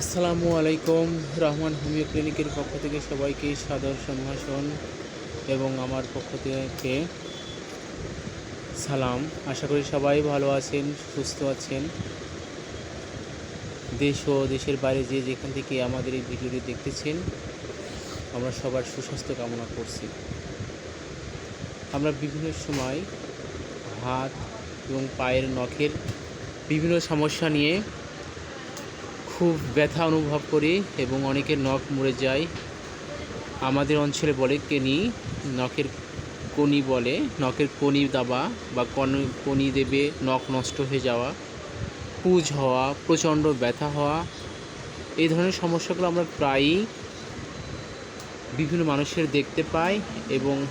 আসসালামু আলাইকুম, রহমান হোমিও ক্লিনিকের পক্ষ থেকে সবাইকে সাদর সম্ভাষণ এবং আমার পক্ষ থেকে সালাম। আশা করি সবাই ভালো আছেন, সুস্থ আছেন। দেশ ও দেশের বাইরে যে যেখান থেকে আমাদের এই ভিডিওটি দেখতেছেন, আমরা সবার সুস্বাস্থ্য কামনা করছি। আমরা বিভিন্ন সময় হাত এবং পায়ের নখের বিভিন্ন সমস্যা নিয়ে খুব ব্যথা অনুভব করি এবং অনেকের নখ মরে যায়। আমাদের অঞ্চলে বলে কেনি, নখের কনি বলে, নখের কনি দাবা বা কন কনি দেবে নখ নষ্ট হয়ে যাওয়া, পুজ হওয়া, প্রচণ্ড ব্যথা হওয়া, এই ধরনের সমস্যাগুলো আমরা প্রায়ই বিভিন্ন মানুষের দেখতে পাই এবং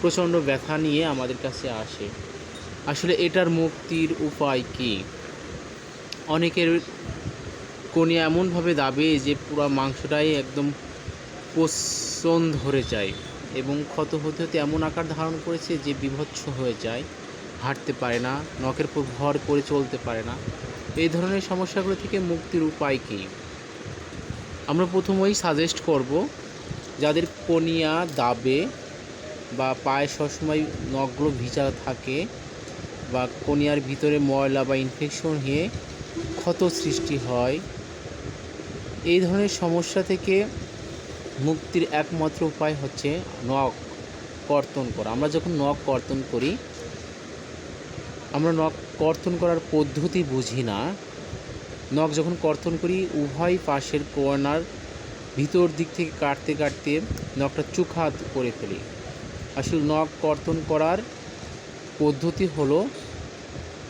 প্রচণ্ড ব্যথা নিয়ে আমাদের কাছে আসে। আসলে এটার মুক্তির উপায় কি? অনেকের কোনি এমনভাবে দাবে যে পুরো মাংসটাই একদম পোষণ ধরে যায় এবং ক্ষত হতে হতে এমন আকার ধারণ করেছে যে বিভৎস হয়ে যায়, হাঁটতে পারে না, নখের উপর ভর করে চলতে পারে না। এই ধরনের সমস্যাগুলো থেকে মুক্তির উপায় কী? আমরা প্রথমেই সাজেস্ট করব, যাদের কোনিয়া দাবে বা পায়ে সবসময় নখগুলো ভিজা থাকে বা কোনিয়ার ভিতরে ময়লা বা ইনফেকশন হয়ে ক্ষত সৃষ্টি হয় এই ধরনের সমস্যা থেকে মুক্তির একমাত্র উপায় হচ্ছে নখ কর্তন করা। আমরা যখন নখ কর্তন করি, আমরা নখ কর্তন করার পদ্ধতি বুঝি না। নখ যখন কর্তন করি, উভয় পাশের কর্নার ভিতর দিক থেকে কাটতে কাটতে নখটা চুখাত করে ফেলি। আসলে নখ কর্তন করার পদ্ধতি হলো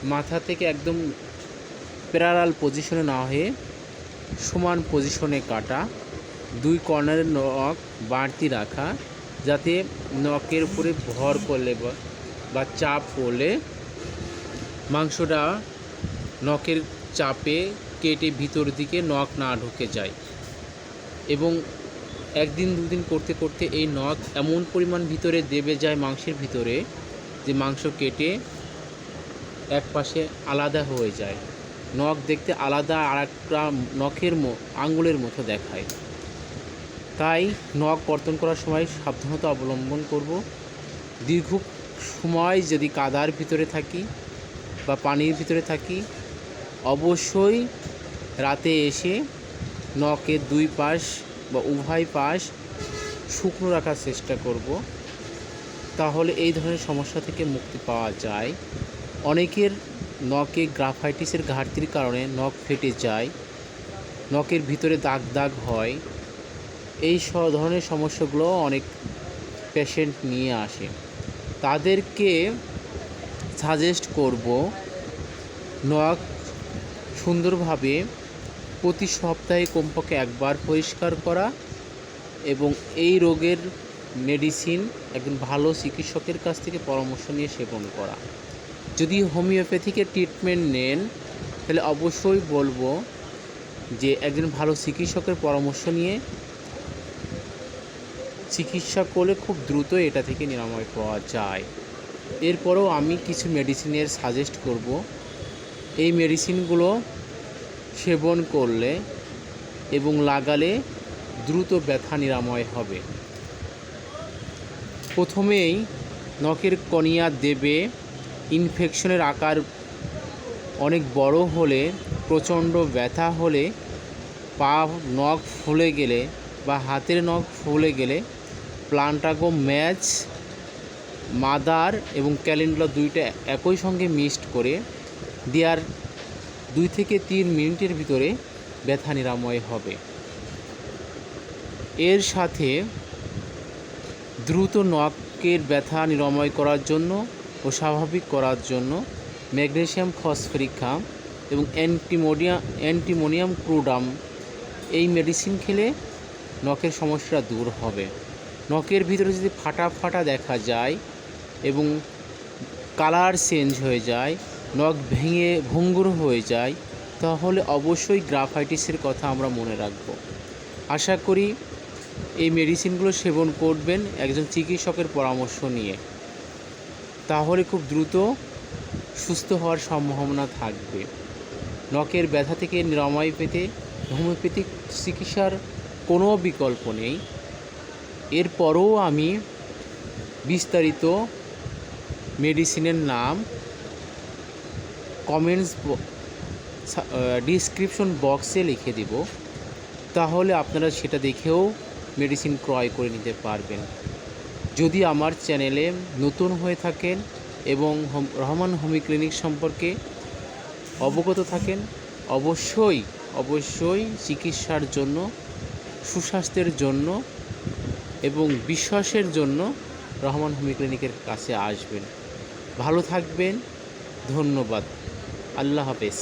মাথা থেকে একদম প্যারালাল পজিশনে না হয়ে সমান পজিশনে কাটা, দুই কর্নারের নখ বাড়তি রাখা, যাতে নখের উপরে ভর করলে বা- বা চাপ পড়লে মাংসটা নখের চাপে কেটে ভিতর দিকে নখ না ঢুকে যায়। এবং একদিন, দুদিন করতে করতে এই নখ এমন পরিমাণ ভিতরে দেবে যায় মাংসের ভিতরে যে মাংস কেটে এক পাশে আলাদা হয়ে যায়। নখ দেখতে আলাদা আর একটা নখের আঙ্গুলের মতো দেখায়। তাই নখ কর্তন করার সময় সাবধানতা অবলম্বন করব। দীর্ঘ সময় যদি কাদার ভিতরে থাকি বা পানির ভিতরে থাকি, অবশ্যই রাতে এসে নখের দুই পাশ বা উভয় পাশ শুকনো রাখার চেষ্টা করব। তাহলে এই ধরনের সমস্যা থেকে মুক্তি পাওয়া যায়। অনেকের নখে গ্রাফাইটিসের ঘাটতির কারণে নখ ফেটে যায়, নখের ভিতরে দাগ দাগ হয়। এই ধরনের সমস্যাগুলো অনেক পেশেন্ট নিয়ে আসে। তাদেরকে সাজেস্ট করব নখ সুন্দরভাবে প্রতি সপ্তাহে কমপক্ষে একবার পরিষ্কার করা এবং এই রোগের মেডিসিন একজন ভালো চিকিৎসকের কাছ থেকে পরামর্শ নিয়ে সেবন করা। যদি হোমিওপ্যাথিকের ট্রিটমেন্ট নেন, তাহলে অবশ্যই বলব যে একজন ভালো চিকিৎসকের পরামর্শ নিয়ে চিকিৎসা করলে খুব দ্রুত এটা থেকে নিরাময় পাওয়া যায়। এরপরেও আমি কিছু মেডিসিনের সাজেস্ট করব। এই মেডিসিনগুলো সেবন করলে এবং লাগালে দ্রুত ব্যথা নিরাময় হবে। প্রথমেই নখের কনিয়া দেবে। ইনফেকশনের আকার অনেক বড় হলে, প্রচণ্ড ব্যথা হলে, পা নখ ফুলে গেলে বা হাতের নখ ফুলে গেলে, প্লান্টাগো ম্যাচ, মাদার এবং ক্যালেন্ডুলা দুইটা একই সঙ্গে মিক্সড করে দেওয়ার দুই থেকে তিন মিনিটের ভিতরে ব্যথা নিরাময় হবে। এর সাথে দ্রুত নখের ব্যথা নিরাময় করার জন্য ও স্বাভাবিক করার জন্য ম্যাগনেসিয়াম ফসফরিকাম এবং অ্যান্টিমোডিয়া, অ্যান্টিমোনিয়াম ক্রুডাম এই মেডিসিন খেলে নখের সমস্যা দূর হবে। নখের ভিতরে যদি ফাটা ফাটা দেখা যায় এবং কালার চেঞ্জ হয়ে যায়, নখ ভেঙে ভঙ্গুর হয়ে যায়, তাহলে অবশ্যই গ্রাফাইটিসের কথা আমরা মনে রাখব। আশা করি এই মেডিসিনগুলো সেবন করবেন একজন চিকিৎসকের পরামর্শ নিয়ে। তাহলে খুব দ্রুত সুস্থ হওয়ার সম্ভাবনা থাকবে। নখের ব্যথা থেকে নিরাময় পেতে হোমিওপ্যাথিক চিকিৎসার কোনো বিকল্প নেই। এরপরও আমি বিস্তারিত মেডিসিনের নাম, কমেন্টস ডিসক্রিপশন বক্সে লিখে দিব। তাহলে আপনারা সেটা দেখেও মেডিসিন ক্রয় করে নিতে পারবেন। যদি আমার চ্যানেলে নতুন হয়ে থাকেন এবং রহমান হোমি ক্লিনিক সম্পর্কে অবগত থাকেন, অবশ্যই অবশ্যই চিকিৎসার জন্য, সুস্বাস্থ্যের জন্য এবং বিশ্বাসের জন্য রহমান হোমি ক্লিনিকের কাছে আসবেন। ভালো থাকবেন। ধন্যবাদ। আল্লাহ হাফেজ।